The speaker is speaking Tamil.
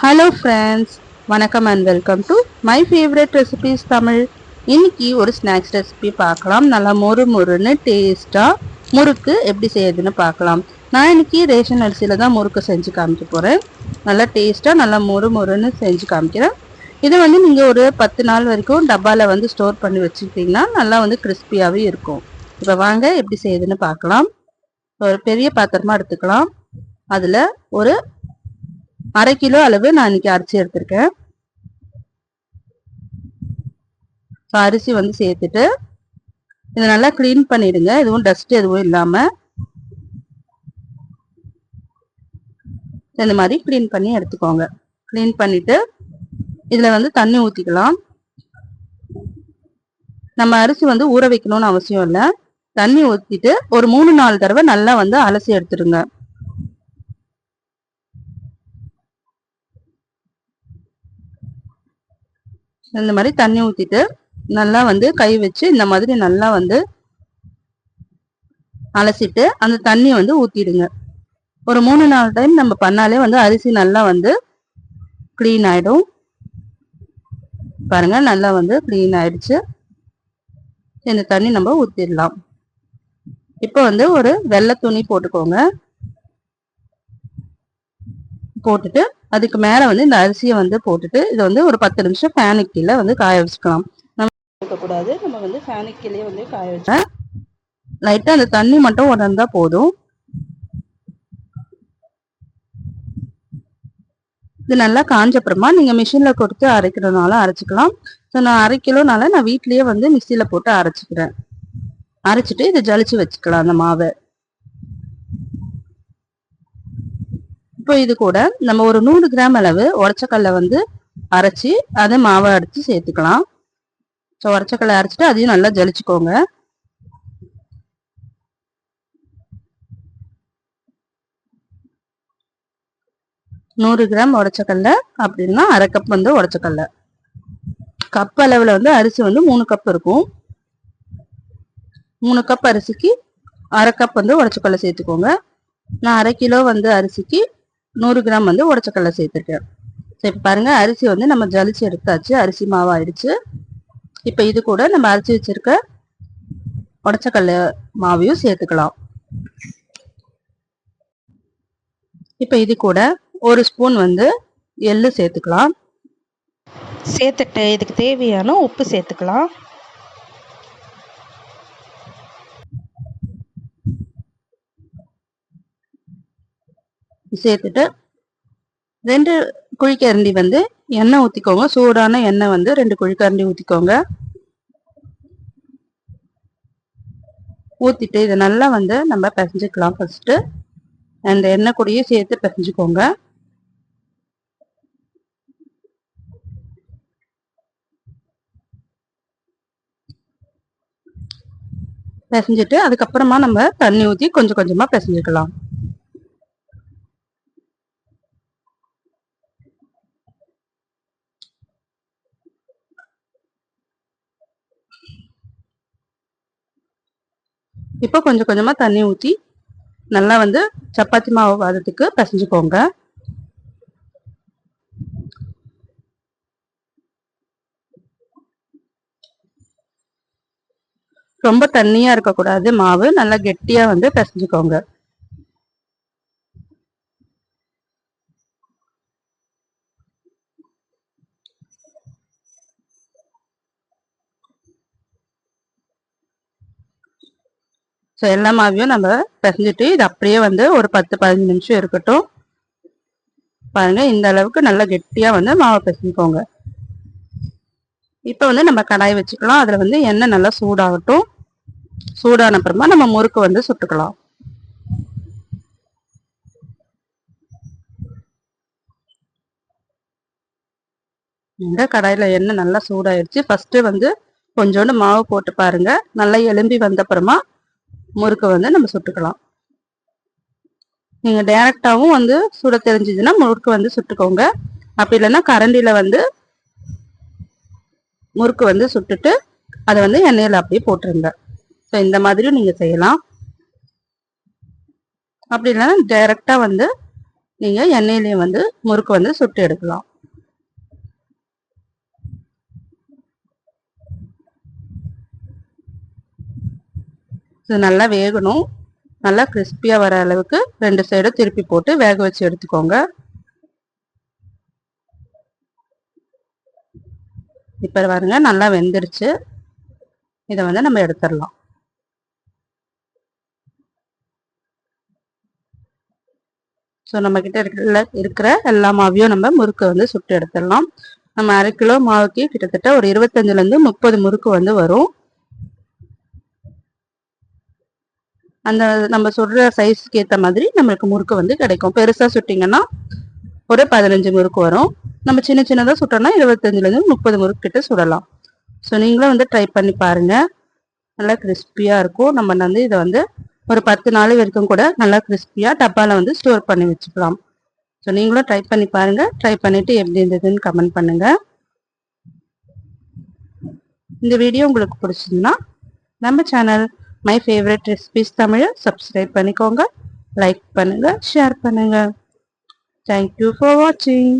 ஹலோ ஃப்ரெண்ட்ஸ் வணக்கம் and welcome to my favourite recipes Tamil. இன்னைக்கு ஒரு ஸ்நாக்ஸ் ரெசிபி பார்க்கலாம். நல்லா மொறு மொறுன்னு டேஸ்ட்டாக முறுக்கு எப்படி செய்யறதுன்னு பார்க்கலாம். நான் இன்னைக்கு ரேஷன் அரிசியில் தான் முறுக்கு செஞ்சு காமிக்க போகிறேன் நல்லா டேஸ்ட்டாக நல்லா மொறு மொறுன்னு செஞ்சு காமிக்கிறேன். இதை வந்து நீங்கள் ஒரு பத்து நாள் வரைக்கும் டப்பாவில் வந்து ஸ்டோர் பண்ணி வச்சுக்கிட்டிங்கன்னா நல்லா வந்து கிறிஸ்பியாகவே இருக்கும். இப்போ வாங்க எப்படி செய்யுதுன்னு பார்க்கலாம். ஒரு பெரிய பாத்திரமா எடுத்துக்கலாம். அதில் ஒரு அரை கிலோ அளவு நான் இன்னைக்கு அரிசி எடுத்திருக்கேன். அரிசி வந்து சேர்த்துட்டு இதை நல்லா க்ளீன் பண்ணிடுங்க. எதுவும் டஸ்ட் எதுவும் இல்லாமல் இந்த மாதிரி க்ளீன் பண்ணி எடுத்துக்கோங்க. க்ளீன் பண்ணிட்டு இதில் வந்து தண்ணி ஊற்றிக்கலாம் நம்ம அரிசி வந்து ஊற வைக்கணும்னு அவசியம் இல்லை. தண்ணி ஊற்றிட்டு ஒரு மூணு நாலு தடவை நல்லா வந்து அலசி எடுத்துடுங்க. இந்த மாதிரி தண்ணி ஊற்றிட்டு நல்லா வந்து கை வச்சு இந்த மாதிரி நல்லா வந்து அலசிட்டு அந்த தண்ணி வந்து ஊற்றிடுங்க ஒரு மூணு நாலு டைம் நம்ம பண்ணாலே வந்து அரிசி நல்லா வந்து க்ளீன் ஆகிடும் பாருங்க நல்லா வந்து க்ளீன் ஆயிடுச்சு. இந்த தண்ணி நம்ம ஊற்றிடலாம் இப்போ வந்து ஒரு வெள்ளை துணி போட்டுக்கோங்க. போட்டுட்டு அதுக்கு மேலே வந்து இந்த அரிசியை வந்து போட்டுட்டு இதை வந்து ஒரு பத்து நிமிஷம் ஃபேனுக்கு கீழே வந்து காய வச்சுக்கலாம். நம்ம கூடாது நம்ம வந்து ஃபேனுக்கு கீழே வந்து காய வச்சேன் லைட்டாக அந்த தண்ணி மட்டும் உடந்தா போதும். இது நல்லா காஞ்சப்புறமா நீங்கள் நீங்க மிஷின்ல கொடுத்து அரைக்கிறதுனால அரைச்சிக்கலாம். ஸோ நான் அரை நான் வீட்லயே வந்து மிக்சியில போட்டு அரைச்சிக்கிறேன். அரைச்சிட்டு இதை ஜலிச்சு வச்சுக்கலாம் அந்த மாவை. இப்போ இது கூட நம்ம ஒரு நூறு கிராம் அளவு உடச்சக்கல்ல வந்து அரைச்சி அதை மாவை அடிச்சு சேர்த்துக்கலாம். ஸோ உடச்சக்கல்ல அரைச்சிட்டு அதையும் நல்லா ஜலிச்சுக்கோங்க. நூறு கிராம் உடச்சக்கல்ல அப்படின்னா அரை கப் வந்து உடச்சக்கல்ல கப் அளவில் வந்து அரிசி வந்து மூணு கப் இருக்கும். மூணு கப் அரிசிக்கு அரை கப் வந்து உடச்சக்கல்ல சேர்த்துக்கோங்க. நான் அரை கிலோ வந்து அரிசிக்கு நூறு கிராம் வந்து உடச்சக்கல்ல சேர்த்துருக்கேன். சரி பாருங்க அரிசி வந்து நம்ம ஜலிச்சு எடுத்தாச்சு அரிசி மாவு ஆயிடுச்சு. இப்போ இது கூட நம்ம அரைச்சி வச்சிருக்க உடச்சக்கல்ல மாவையும் சேர்த்துக்கலாம். இப்போ இது கூட ஒரு ஸ்பூன் வந்து எள்ளு சேர்த்துக்கலாம். சேர்த்துட்டு இதுக்கு தேவையான உப்பு சேர்த்துக்கலாம். சேர்த்துட்டு ரெண்டு குழிக்கரண்டி வந்து எண்ணெய் ஊற்றிக்கோங்க சூடான எண்ணெய் வந்து ரெண்டு குழிக்கரண்டி ஊற்றிக்கோங்க ஊற்றிட்டு இதை நல்லா வந்து நம்ம பிசைஞ்சிக்கலாம் ஃபஸ்ட்டு அந்த எண்ணெய் கூடயே சேர்த்து பிசைஞ்சுக்கோங்க. பிசைஞ்சிட்டு அதுக்கப்புறமா நம்ம தண்ணி ஊற்றி கொஞ்சம் கொஞ்சமாக பிசைஞ்சுக்கலாம். இப்போ கொஞ்சம் கொஞ்சமாக தண்ணி ஊற்றி நல்லா வந்து சப்பாத்தி மாவு வாதத்துக்கு பிசைஞ்சுக்கோங்க. ரொம்ப தண்ணியாக இருக்கக்கூடாது மாவு. நல்லா கெட்டியாக வந்து பிசைஞ்சுக்கோங்க. ஸோ எல்லா மாவையும் நம்ம பிசைஞ்சிட்டு இது அப்படியே வந்து ஒரு பத்து பதினஞ்சு நிமிஷம் இருக்கட்டும். பாருங்கள் இந்த அளவுக்கு நல்லா கெட்டியாக வந்து மாவை பிசைஞ்சுக்கோங்க. இப்போ வந்து நம்ம கடாய் வச்சுக்கலாம். அதில் வந்து எண்ணெய் நல்லா சூடாகட்டும். சூடான அப்புறமா நம்ம முறுக்கு வந்து சுட்டுக்கலாம். இந்த கடாயில் எண்ணெய் நல்லா சூடாயிடுச்சு ஃபஸ்ட்டு வந்து கொஞ்சோண்டு மாவு போட்டு பாருங்கள் நல்லா எலும்பி வந்த அப்புறமா முறுக்கை வந்து நம்ம சுட்டுக்கலாம். நீங்க டைரக்டாவும் வந்து சுட தெரிஞ்சதுன்னா முறுக்கு வந்து சுட்டுக்கோங்க. அப்படி இல்லைன்னா கரண்டியில வந்து முறுக்கு வந்து சுட்டுட்டு அதை வந்து எண்ணெயில் அப்படியே போட்டுருங்க. ஸோ இந்த மாதிரியும் நீங்க செய்யலாம். அப்படி இல்லைன்னா டைரக்டா வந்து நீங்கள் எண்ணெயிலையும் வந்து முறுக்கு வந்து சுட்டு எடுக்கலாம். இது நல்லா வேகணும். நல்லா கிறிஸ்பியாக வர அளவுக்கு ரெண்டு சைடும் திருப்பி போட்டு வேக வச்சு எடுத்துக்கோங்க. இப்போ பாருங்க நல்லா வெந்துருச்சு. இதை வந்து நம்ம எடுத்துடலாம். ஸோ நம்மக்கிட்ட இருக்கிற இருக்கிற எல்லா மாவையும் நம்ம முறுக்கு வந்து சுட்டு எடுத்துடலாம். நம்ம அரை கிலோ மாவுக்கு கிட்டத்தட்ட ஒரு இருபத்தஞ்சிலேருந்து முப்பது முறுக்கு வந்து வரும். அந்த நம்ம சுடுற சைஸ்க்கு ஏற்ற மாதிரி நம்மளுக்கு முறுக்கு வந்து கிடைக்கும். பெருசாக சுட்டிங்கன்னா ஒரு பதினஞ்சு முறுக்கு வரும். நம்ம சின்ன சின்னதாக சுட்டோம்னா இருபத்தஞ்சிலேருந்து முப்பது முறுக்கு கிட்ட சுடலாம். ஸோ நீங்களும் வந்து ட்ரை பண்ணி பாருங்கள் நல்லா கிறிஸ்பியாக இருக்கும். நம்ம வந்து இதை வந்து ஒரு பத்து நாள் வரைக்கும் கூட நல்லா கிறிஸ்பியாக டப்பாவில் வந்து ஸ்டோர் பண்ணி வச்சுக்கலாம். ஸோ நீங்களும் ட்ரை பண்ணி பாருங்கள் ட்ரை பண்ணிவிட்டு எப்படி இருந்ததுன்னு கமெண்ட் பண்ணுங்கள் இந்த வீடியோ உங்களுக்கு பிடிச்சிருந்தா நம்ம சேனல் மை ஃபேவரட் ரெசிபிஸ் தமிழை சப்ஸ்கிரைப் பண்ணிக்கோங்க லைக் பண்ணுங்கள் ஷேர் பண்ணுங்கள் தேங்க்யூ ஃபார் வாட்சிங்